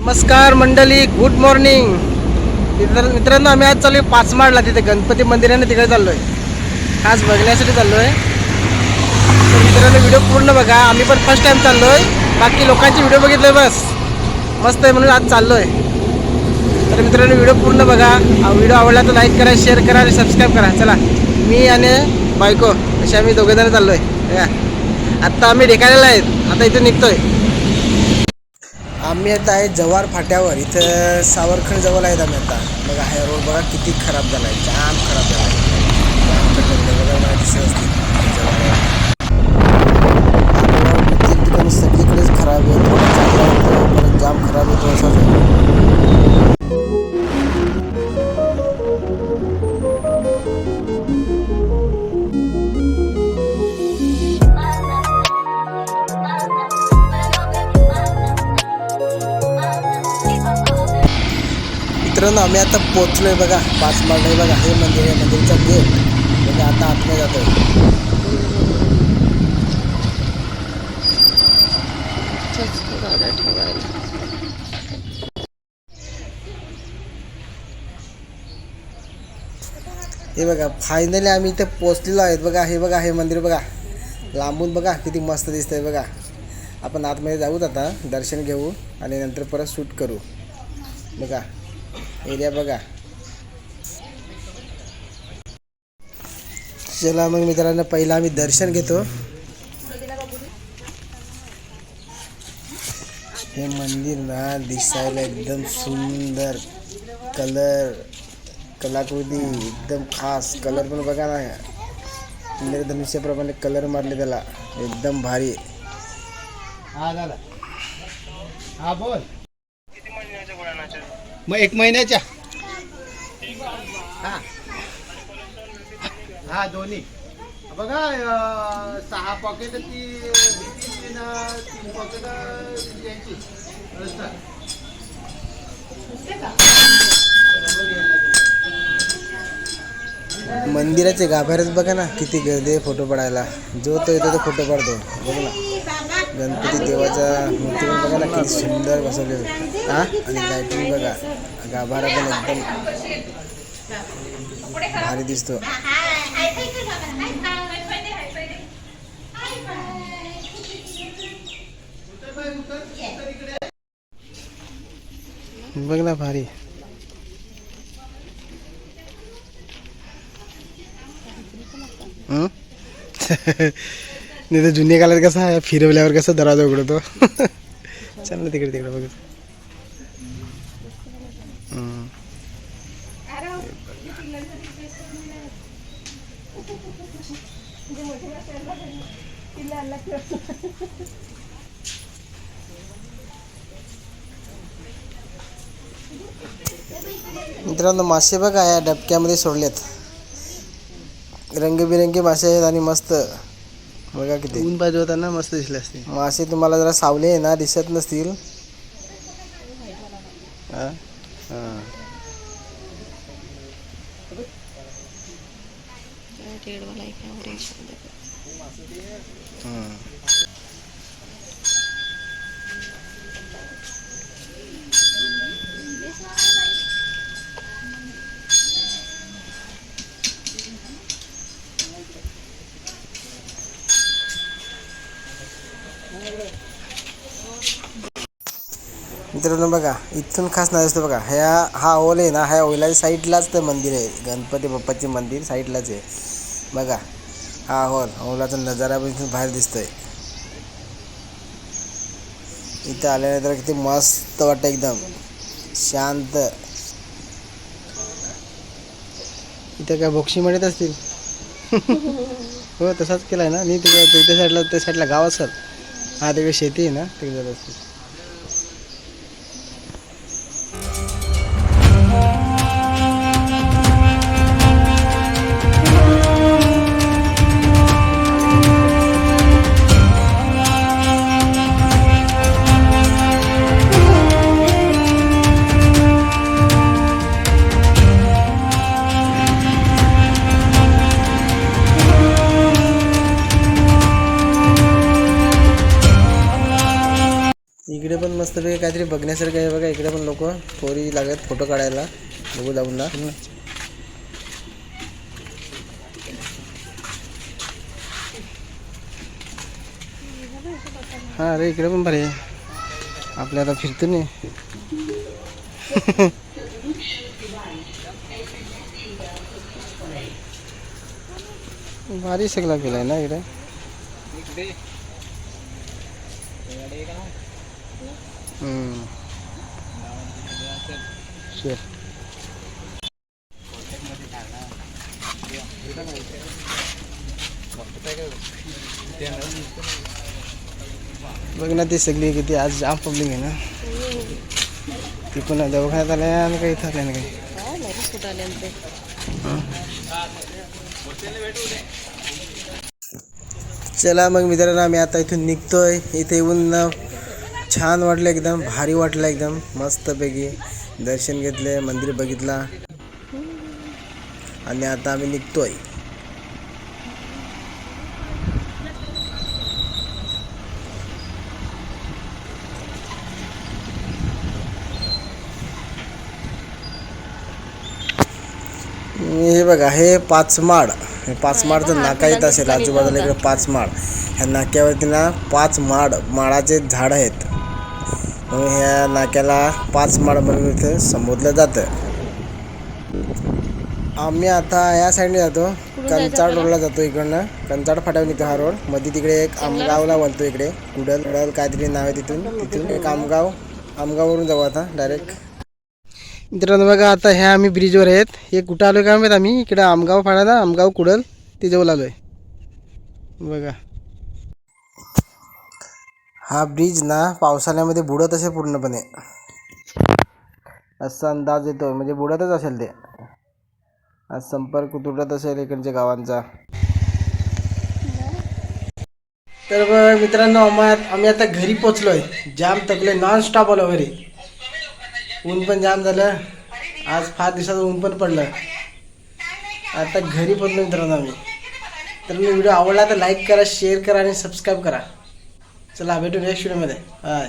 नमस्कार मंडळी good morning मित्र मित्रांनो आम्ही आज चालू आहे पाचमाडला तिथे गणपती मंदिराने तिकडे चाललो आहे खास बघण्यासाठी चाललो आहे तर मित्रांनो व्हिडिओ पूर्ण बघा. आम्ही पण फर्स्ट टाइम चाललो आहे बाकी लोकांचे व्हिडिओ बघितले बस. मस्त आहे म्हणून आज चाललो आहे तर मित्रांनो व्हिडिओ पूर्ण बघा. व्हिडिओ आवडला तर लाईक करा शेअर करा आणि सबस्क्राईब करा. चला मी आणि बायको असे आम्ही दोघेजण चाललो आहे आत्ता आम्ही ढेकायला आहेत. आता इथे निघतोय. आम्ही आता आहे जव्हार फाट्यावर. इथं सावरखंड जवळ आहेत आम्ही आता. बघा हा रोड बघा किती खराब झाला आहे जाम खराब झाला आहे बघा मला दिसत असतील मित्रांनो आम्ही आता पोचलोय बघा. पाच मार्ग आहे बघा हे मंदिर आहे मंदिरचा गेट म्हणजे आता आतमध्ये जातो हे बघा फायनली आम्ही इथे पोचलेलो आहेत बघा. हे बघा हे मंदिर बघा. लांबून बघा किती मस्त दिसतंय बघा. आपण आतमध्ये जाऊत आता दर्शन घेऊ आणि नंतर परत शूट करू. बघा. एरिया बघा. चला मग मित्रांनो पहिला आम्ही दर्शन घेतो. हे मंदिर ना दिसायला एकदम सुंदर. कलर कलाकृती एकदम खास. कलर पण बघा ना. इंद्रधनुष्याप्रमाणे कलर मारले त्याला. एकदम भारी. हा दादा. हा बोल. मग एक महिन्याच्या. हा. हा दोन्ही. बघा अं, सहा पॉकेट ती भीतीची ना तीन पॉकेट रस्ता. मंदिराचे गाभाऱ्यात बघा ना किती गर्दी आहे फोटो पडायला. जो तो येतो तो फोटो काढतो. बघ ना. गणपती देवाचा मूर्ती पण बघा ना किती सुंदर बसवले हा? आणि लाईटिंग बघा. गाभारा पण एकदम भारी दिसतो. बघ ना भारी. हं? नाही तर जुन्या काळात कसं आहे फिरवल्यावर कसं दरवाजा उघडतो. चल ना तिकडे तिकडे बघ. मित्रांनो मासे बघा या डबक्यामध्ये सोडलेत. रंगीबिरंगी मासे आहेत आणि मस्त बघा किती. ऊन पाहिजे होता ना मस्त दिसले असते. मासे तुम्हाला जरा सावले आहे ना दिसत नसतील. हा? मित्रांनो बघा इथून खास नाही असतं बघा. ह्या हा ओल आहे ना ह्या ओलाच्या साईडलाच तर मंदिर आहे. गणपती बाप्पाचे मंदिर साईडलाच आहे. बघा हा हॉल ओलाचा नजारा पण इथून बाहेर दिसतोय. इथं आल्यानंतर किती मस्त वाटतं एकदम. शांत. इथं काय बोक्षी म्हणत असतील? हो तसाच केलाय ना. मी तिकडे त्या साईडला त्या साईडला गाव असेल. हा तिकडे शेती आहे ना तिकडे जात असतील. इकडे पण मस्तपैकी काहीतरी बघण्यासारखं आहे बघा. इकडे पण लोक पोरी लागत फोटो काढायला. बघू जाऊन ना. हा अरे इकडे पण भारी आहे. आपल्या आता फिरतो नाही भारी सगळा गेलाय ना इकडे. बघ ना ती सगळी किती आज जाम पब्लिक आहे ना. ती पुन्हा दवाखान्यात आल्या आणि काही इथं आल्या ना काही. चला मग मित्रांनो आम्ही आता इथून निघतोय. इथे येऊन ना छान वाटलं एकदम भारी वाटलं एकदम. मस्तपैकी दर्शन घेतले मंदिर बघितला. आणि आता आम्ही निघतोय. हे बघा हे पाचमाड. हे पाचमाडचं नाका येत असेल आजूबाजूला इकडे पाच माड ह्या नाक्यावरती ना पाच माड माडाचे झाड आहेत. म्हणून ह्या नाक्याला पाच माड म्हणून इथे संबोधलं जातं. आम्ही आता या साईडने जातो. कंचाड रोडला जातो इकडनं. कंचाड फाट्यावर इथं हा रोडमध्ये तिकडे एक आमगावला बोलतो इकडे. कुडल कुडल काहीतरी नाव आहे तिथून. तिथून एक आमगाव. आमगाववरून जाऊ आता डायरेक्ट मित्रांनो बघा आता ह्या आम्ही ब्रिजवर आहेत. हे कुठं आलो काय माहीत आम्ही? इकडं आमगाव फाडायला आमगाव कुडल. ते जवळ आलोय बघा. हा ब्रिज ना पावसाळ्यामध्ये बुडत असे पूर्णपणे. असा अंदाज येतो म्हणजे बुडतच असेल ते. आज संपर्क तुटत असेल इकडच्या गावांचा. तर मित्रांनो आम्हा- आम्ही आता घरी पोचलोय जाम तकले नॉन स्टॉप आलो घरी. ऊन पण जाम झालं. आज फार दिवसाचं ऊन पण पडलं. आता घरी पोचलो मित्रांनो आम्ही. तर मी व्हिडिओ आवडला तर लाईक करा शेअर करा आणि सबस्क्राईब करा. चला भेटू नेक्स्ट व्हिडिओमध्ये बाय